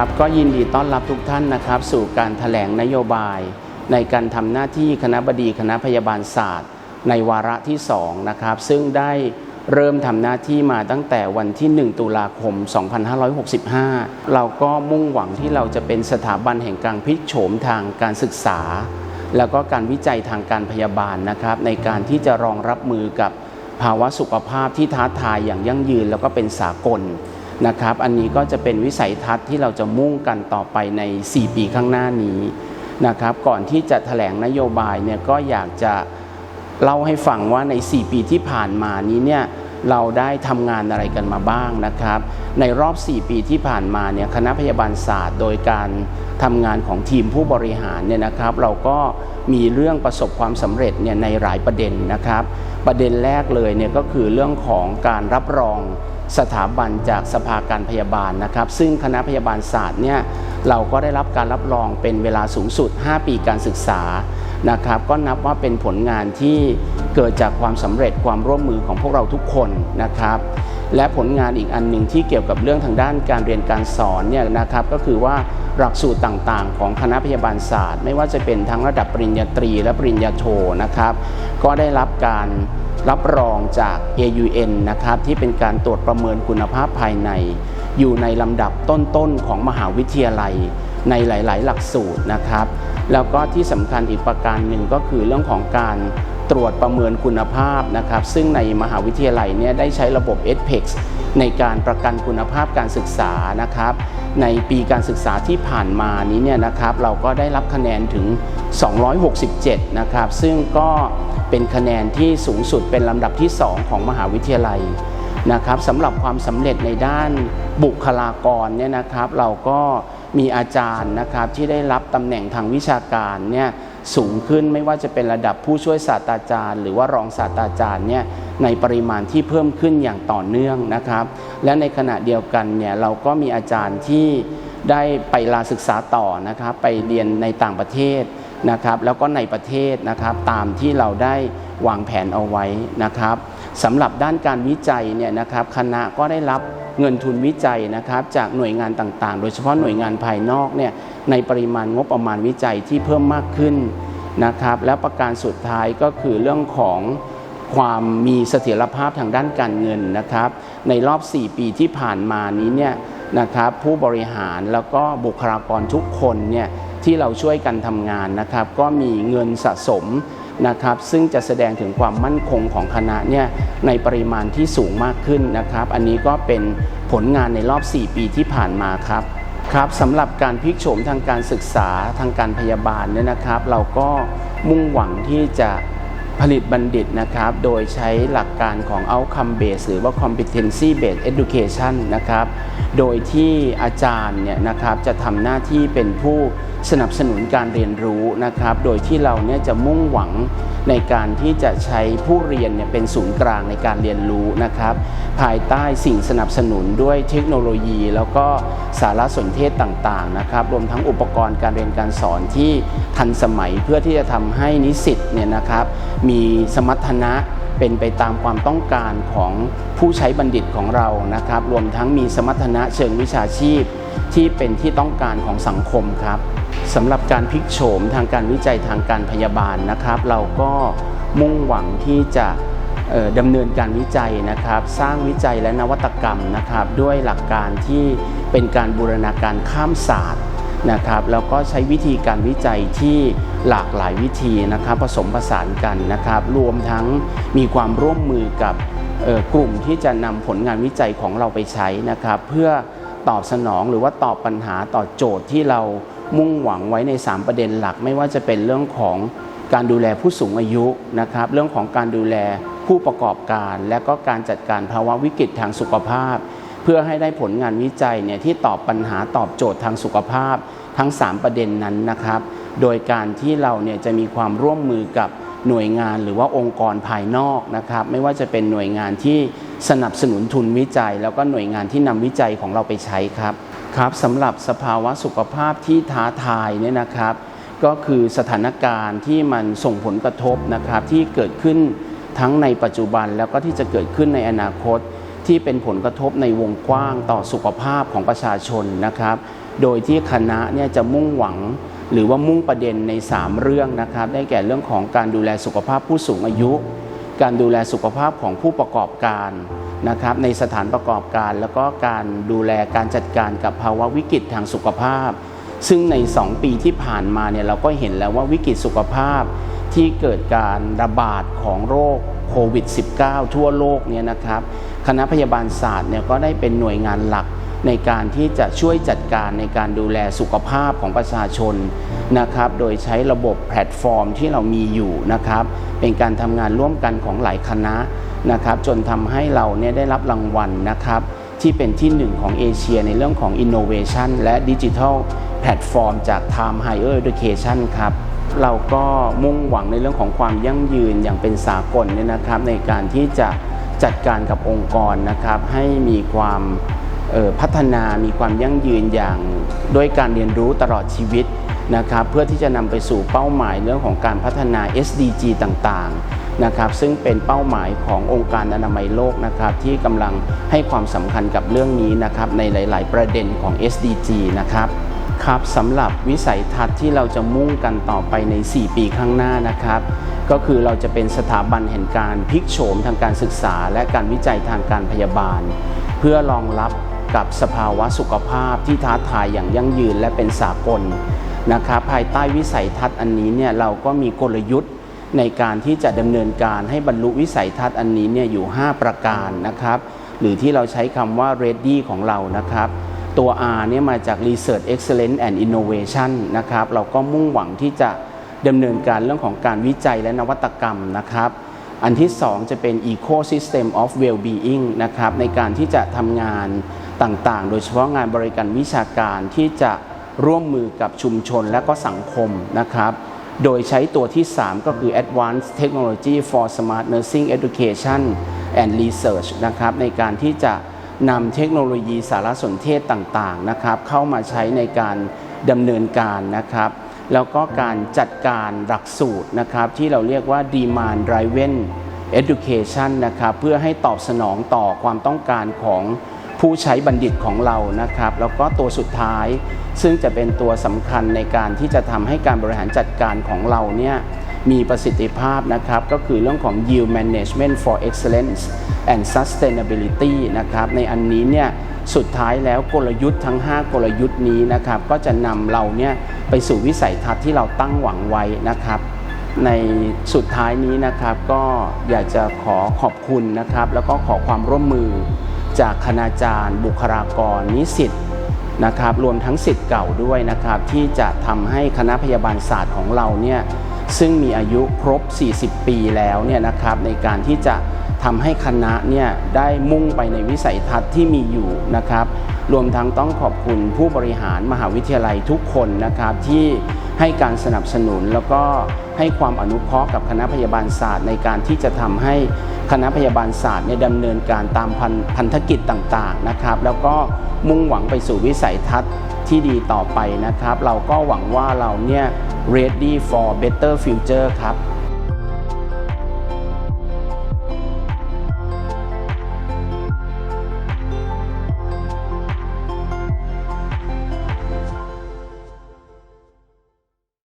ครับก็ยินดีต้อนรับทุกท่านนะครับ สู่การถแถลงนโยบาย ในการทำหน้าที่คณะบดีคณะพยาบาลศาสตร์ ในวาระที่2นะครับซึ่งได้เริ่มทำหน้าที่มาตั้งแต่วันที่ 1 ตุลาคม 2565 เราก็มุ่งหวังที่เราจะเป็นสถาบันแห่งการพลิกโฉมทางการศึกษา แล้วก็การวิจัยทางการพยาบาลนะครับ ในการที่จะรองรับมือกับภาวะสุขภาพที่ท้าทายอย่างยั่งยืนแล้วก็เป็นสากล นะครับ อันนี้ก็จะเป็นวิสัยทัศน์ที่เราจะมุ่งกันต่อไปใน 4 ปีข้างหน้านี้นะครับ ก่อนที่จะถแถลงนโยบายเนี่ยก็อยากจะเล่าให้ฟังว่าใน 4 ปีที่ผ่านมานี้เนี่ยเราได้ทำงานอะไรกันมาบ้างนะครับ ในรอบ 4 ปีที่ผ่านมาเนี่ยคณะพยาบาลศาสตร์ โดยการทำงานของทีมผู้บริหารเนี่ยนะครับ เราก็มีเรื่องประสบความสำเร็จเนี่ยในหลายประเด็นนะครับ ประเด็นแรกเลยเนี่ยก็คือเรื่องของการรับรอง สถาบันจากสภาการพยาบาลนะครับ ซึ่งคณะพยาบาลศาสตร์เนี่ยเราก็ได้รับการรับรองเป็นเวลาสูงสุด 5 ปีการศึกษา นะครับก็นับว่าเป็นผลงานที่เกิดจากความสำเร็จความร่วมมือของพวกเราทุกคนนะครับและผลงานอีกอันหนึ่งที่เกี่ยวกับเรื่องทางด้านการเรียนการสอนเนี่ยนะครับก็คือว่าหลักสูตรต่างๆ ของคณะพยาบาลศาสตร์ ไม่ว่าจะเป็นทั้งระดับปริญญาตรีและปริญญาโทนะครับ ก็ได้รับการรับรองจาก AUN นะครับที่เป็นการตรวจประเมินคุณภาพภายใน อยู่ในลำดับต้นๆของมหาวิทยาลัย ในหลาย ๆ หลักสูตรนะครับ แล้วก็ที่สำคัญอีกประการหนึ่งก็คือเรื่องของการตรวจประเมินคุณภาพนะครับ ซึ่งในมหาวิทยาลัยเนี่ยได้ใช้ระบบ SPEX ในการประกันคุณภาพการศึกษานะครับ ในปีการศึกษาที่ผ่านมานี้เนี่ยนะครับ เราก็ได้รับคะแนนถึง 267 นะครับ ซึ่งก็เป็นคะแนนที่สูงสุดเป็นลำดับที่ 2 ของมหาวิทยาลัย นะครับสำหรับความสำเร็จในด้านบุคลากรเนี่ยนะครับเราก็มีอาจารย์นะครับที่ได้รับตำแหน่งทางวิชาการเนี่ยสูงขึ้นไม่ว่าจะเป็นระดับผู้ช่วยศาสตราจารย์ หรือว่ารองศาสตราจารย์เนี่ยในปริมาณที่เพิ่มขึ้นอย่างต่อเนื่องนะครับ และในขณะเดียวกันเนี่ยเราก็มีอาจารย์ที่ได้ไปลาศึกษาต่อนะครับไปเรียนในต่างประเทศนะครับ แล้วก็ในประเทศนะครับตามที่เราได้วางแผนเอาไว้นะครับ สำหรับด้านการวิจัยเนี่ยนะครับคณะก็ได้รับเงินทุนวิจัยนะครับจากหน่วยงานต่างๆ โดยเฉพาะหน่วยงานภายนอกเนี่ยในปริมาณงบประมาณวิจัยที่เพิ่มมากขึ้นนะครับและประการสุดท้ายก็คือเรื่องของความมีเสถียรภาพทางด้านการเงินนะครับ ในรอบ 4 ปีที่ผ่านมานี้เนี่ยนะครับผู้บริหารแล้วก็บุคลากรทุกคนเนี่ยที่เราช่วยกันทำงานนะครับ ก็มีเงินสะสม นะครับซึ่งจะแสดงถึงความมั่นคงของคณะเนี่ยในปริมาณที่สูงมากขึ้นนะครับ อันนี้ก็เป็นผลงานในรอบ 4 ปีที่ผ่านมาครับครับสำหรับการพลิกโฉมทางการศึกษาทางการพยาบาลเนี่ยนะครับ เราก็มุ่งหวังที่จะ ผลิตบัณฑิตนะครับ โดยใช้หลักการของ outcome based หรือว่า competency based education นะครับ โดยที่อาจารย์เนี่ยนะครับจะทำหน้าที่เป็นผู้สนับสนุนการเรียนรู้นะครับ โดยที่เราเนี่ยจะมุ่งหวังในการที่จะใช้ผู้เรียนเนี่ยเป็นศูนย์กลางในการเรียนรู้นะครับ ภายใต้สิ่งสนับสนุนด้วยเทคโนโลยี แล้วก็สารสนเทศต่างๆนะครับ รวมทั้งอุปกรณ์การเรียนการสอนที่ทันสมัยเพื่อที่จะทำให้นิสิตเนี่ยนะครับมีสมรรถนะเป็นไปตามความต้องการของผู้ใช้บัณฑิตของเรานะครับ รวมทั้งมีสมรรถนะเชิงวิชาชีพ ที่เป็นที่ต้องการของสังคมครับสำหรับการพลิกโฉมทางการวิจัยทางการพยาบาลนะครับ เราก็มุ่งหวังที่จะดำเนินการวิจัยนะครับ สร้างวิจัยและนวัตกรรมนะครับ ด้วยหลักการที่เป็นการบูรณาการข้ามศาสตร์ นะครับแล้วก็ใช้วิธีการวิจัยที่หลากหลายวิธีนะครับผสมผสานกันนะครับ รวมทั้งมีความร่วมมือกับกลุ่มที่จะนำผลงานวิจัยของเราไปใช้นะครับ เพื่อตอบสนองหรือว่าตอบปัญหาต่อโจทย์ที่เรามุ่งหวังไว้ใน 3 ประเด็นหลัก ไม่ว่าจะเป็นเรื่องของการดูแลผู้สูงอายุนะครับ เรื่องของการดูแลผู้ประกอบการ และก็การจัดการภาวะวิกฤตทางสุขภาพ เพื่อให้ได้ผลงานวิจัยเนี่ยที่ตอบปัญหาตอบโจทย์ทางสุขภาพ ทั้ง 3 ประเด็นนั้นนะครับ โดยการที่เราเนี่ยจะมีความร่วมมือกับหน่วยงานหรือว่าองค์กรภายนอกนะครับ ไม่ว่าจะเป็นหน่วยงานที่สนับสนุนทุนวิจัย แล้วก็หน่วยงานที่นำวิจัยของเราไปใช้ครับครับสำหรับสภาวะสุขภาพที่ท้าทายเนี่ยนะครับ ก็คือสถานการณ์ที่มันส่งผลกระทบนะครับ ที่เกิดขึ้นทั้งในปัจจุบันแล้วก็ที่จะเกิดขึ้นในอนาคต ที่เป็นผลกระทบในวงกว้างต่อสุขภาพของประชาชนนะครับ โดยที่คณะเนี่ยจะมุ่งหวังหรือว่ามุ่งประเด็นใน 3 เรื่องนะครับ ได้แก่เรื่องของการดูแลสุขภาพผู้สูงอายุ การดูแลสุขภาพของผู้ประกอบการนะครับ ในสถานประกอบการ แล้วก็การดูแลการจัดการกับภาวะวิกฤตทางสุขภาพ ซึ่งใน 2 ปีที่ผ่านมาเนี่ยเราก็เห็นแล้วว่าวิกฤตสุขภาพที่เกิดการระบาดของโรคโควิด -19 ทั่วโลกเนี่ยนะครับ คณะพยาบาลศาสตร์เนี่ยก็ได้เป็นหน่วยงานหลัก ในการที่จะช่วยจัดการในการดูแลสุขภาพของประชาชนนะครับ โดยใช้ระบบแพลตฟอร์มที่เรามีอยู่นะครับ เป็นการทำงานร่วมกันของหลายคณะนะครับ จนทำให้เราเนี่ยได้รับรางวัลนะครับ ที่เป็นที่หนึ่งของเอเชียในเรื่องของ Innovation และ Digital Platform จาก Time Higher Education ครับเราก็มุ่งหวังในเรื่องของความยั่งยืนอย่างเป็นสากลเนี่ยนะครับ ในการที่จะจัดการกับองค์กรนะครับ ให้มีความ พัฒนามีความยั่งยืนอย่างด้วยการเรียนรู้ตลอดชีวิตนะครับเพื่อที่จะนำไปสู่เป้าหมายเรื่องของการพัฒนา SDG ต่างๆนะครับซึ่งเป็นเป้าหมายขององค์การอนามัยโลกนะครับที่กำลังให้ความสำคัญกับเรื่องนี้นะครับในหลาย ๆ ประเด็นของ SDG นะครับครับสำหรับวิสัยทัศน์ที่เราจะมุ่งกันต่อไปใน 4 ปีข้างหน้านะครับ ก็คือเราจะเป็นสถาบันแห่งการพลิกโฉมทางการศึกษา และการวิจัยทางการพยาบาล เพื่อรองรับ กับสภาวะสุขภาพที่ท้าทายอย่างยั่งยืนและเป็นสากลนะครับภายใต้วิสัยทัศน์อันนี้เนี่ยเราก็มีกลยุทธ์ในการที่จะดำเนินการให้บรรลุวิสัยทัศน์อันนี้เนี่ยอยู่ 5 ประการนะครับหรือที่เราใช้คำว่า ready ของเรานะครับตัว R เนี่ยมาจาก Research Excellence and Innovation นะครับเราก็มุ่งหวังที่จะดำเนินการเรื่องของการวิจัยและนวัตกรรมนะครับ อันที่ 2 จะเป็น Ecosystem of Well-being นะครับในการที่จะทำงาน ต่างๆ โดยเฉพาะงานบริการวิชาการที่จะร่วมมือกับชุมชนและก็สังคมนะครับ โดยใช้ตัวที่ 3 ก็คือ Advanced Technology for Smart Nursing Education and Research นะครับในการที่จะนำเทคโนโลยีสารสนเทศต่างๆนะครับเข้ามาใช้ในการดำเนินการนะครับ แล้วก็การจัดการหลักสูตรนะครับที่เราเรียกว่า Demand Driven Education นะครับเพื่อให้ตอบสนองต่อความต้องการของ ผู้ใช้บัณฑิตของเรานะครับ แล้วก็ตัวสุดท้าย ซึ่งจะเป็นตัวสำคัญในการที่จะทำให้การบริหารจัดการของเราเนี่ยมีประสิทธิภาพนะครับ ก็คือเรื่องของ Yield Management for Excellence and Sustainability นะครับในอันนี้เนี่ยสุดท้ายแล้วกลยุทธ์ทั้ง 5 กลยุทธ์นี้นะครับ ก็จะนำเราเนี่ยไปสู่วิสัยทัศน์ที่เราตั้งหวังไว้นะครับ ในสุดท้ายนี้นะครับก็อยากจะขอขอบคุณนะครับ แล้วก็ขอความร่วมมือ จากคณาจารย์ บุคลากรนิสิตนะครับรวมทั้งสิทธิ์เก่าด้วยนะครับที่จะทำให้คณะพยาบาลศาสตร์ของเราเนี่ยซึ่งมีอายุครบ 40 ปีแล้วเนี่ยนะครับในการที่จะทำให้คณะเนี่ยได้มุ่งไปในวิสัยทัศน์ที่มีอยู่นะครับรวมทั้งต้องขอบคุณผู้บริหารมหาวิทยาลัยทุกคนนะครับที่ให้การสนับสนุนแล้วก็ให้ความอนุเคราะห์กับคณะพยาบาลศาสตร์ในการที่จะทำให้ คณะพยาบาลศาสตร์เนี่ยดำเนินการตามพันพนธกิจต่างๆนะครับ แล้วก็มุ่งหวังไปสู่วิสัยทัศน์ที่ดีต่อไปนะครับ เราก็หวังว่าเราเนี่ย ready for better future ครับ